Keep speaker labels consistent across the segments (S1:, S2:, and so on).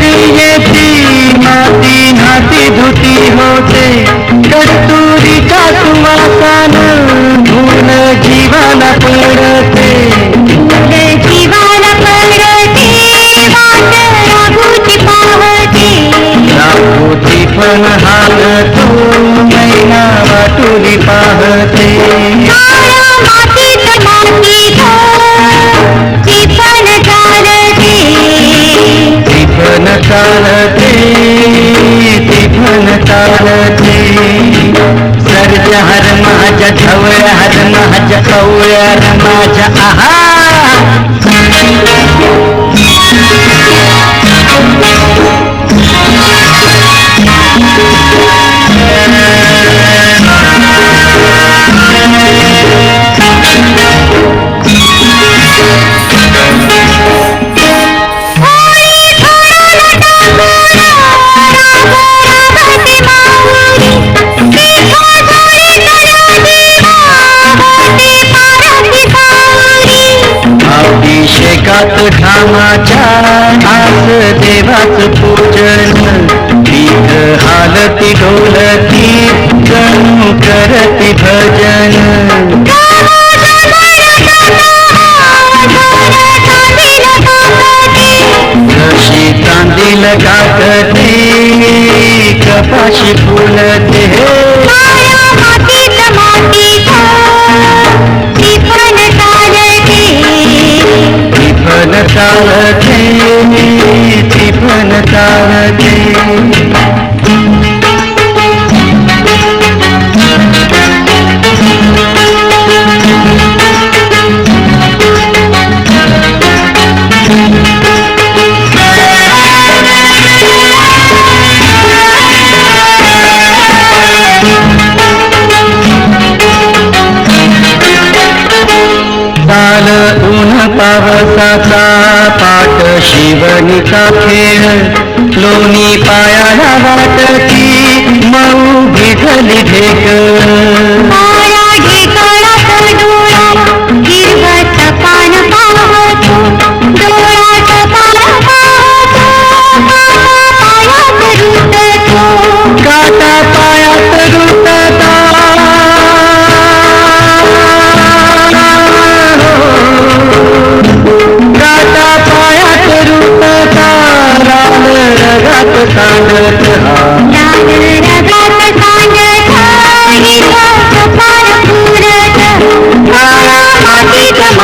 S1: येती माती नाती धुती होते. कस्तुरीचा सुवासान धून जीवाला पडते. राबोती पण हालतो मैना वाटुली पाहते. चालते ती चालते सर्ज हर माझ्या ढवळ्या हर माझ्या कवळ्या र माझ्या आहा। देवाच पूजन पीठ हालती ढोलती जणू करती भजन। जशी चांदील गाठते कपाशी फुलते ती ती खेळ लोणी पायाला वाटती मऊ भिजली ढेक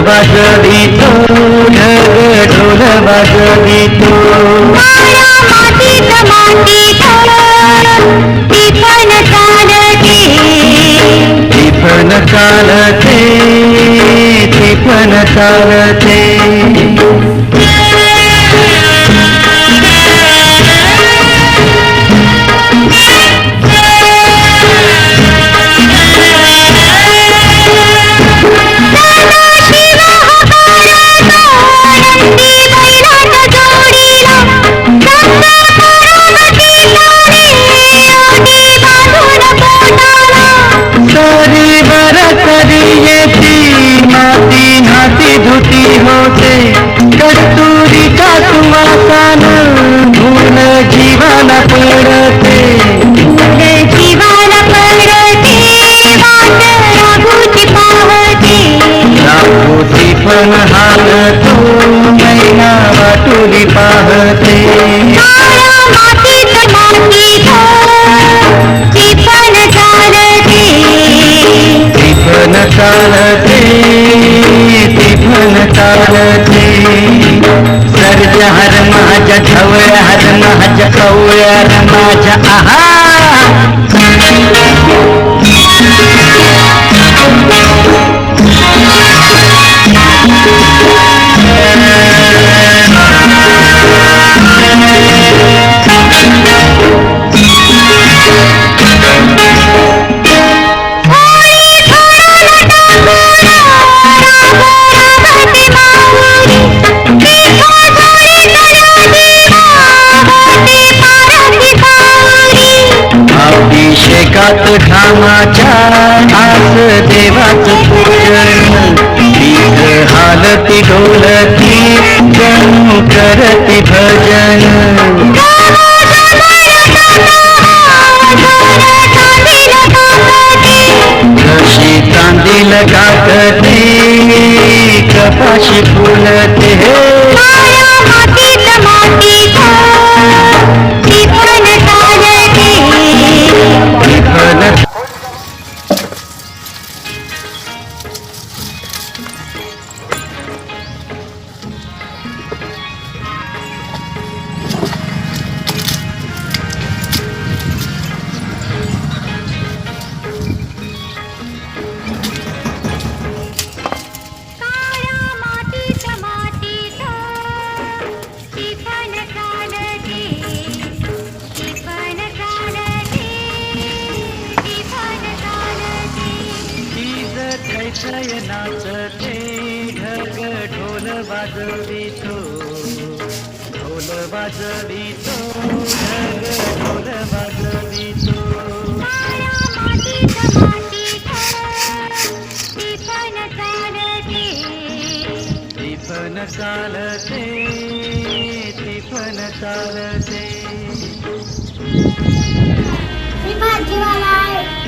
S1: ढोल वाजवितो ढग ढोल
S2: मातीत ती पण चालती.
S1: कवळ्या हर रामाच्या आहा देवाच पूजन. तीच हालती डोलती जणू करती भजन. कशी चांदील काकते कपाशी फुलते. थैथय नाचते ढग ढोल वाजवितो. ढोल वाजवितो ढग ढोल वाजवितो. टिफन चालते. टिफन चालते
S2: मी भाजीवाला आहे.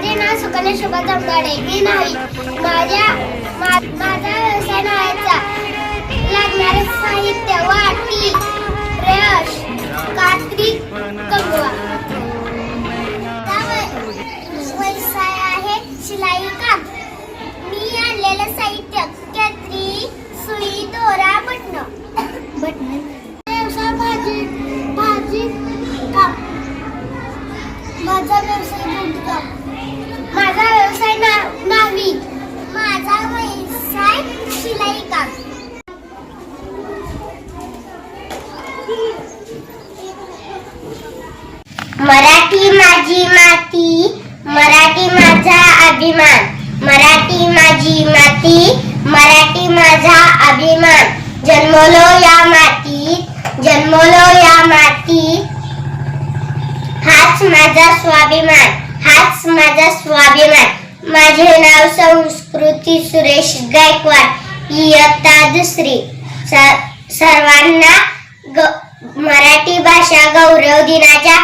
S2: माझे नाव सुकन्या शुभा जमदाडे मी नाही. माझ्या मा- माझा व्यवसाय नावाचा लागणारे साहित्य वाटी ब्रश कात्री कंगवा. मराठी माझी माती मराठी माझा अभिमान. मराठी माझी माती मराठी माझा अभिमान. जन्मलो या मातीत जन्मलो या माती हाच माझा स्वाभिमान हाच माझा स्वाभिमान. माझे नाव संस्कृती सुरेश गायकवाड इयत्ता दुसरी. सर्वांना ग- मराठी भाषा गौरव दिनाच्या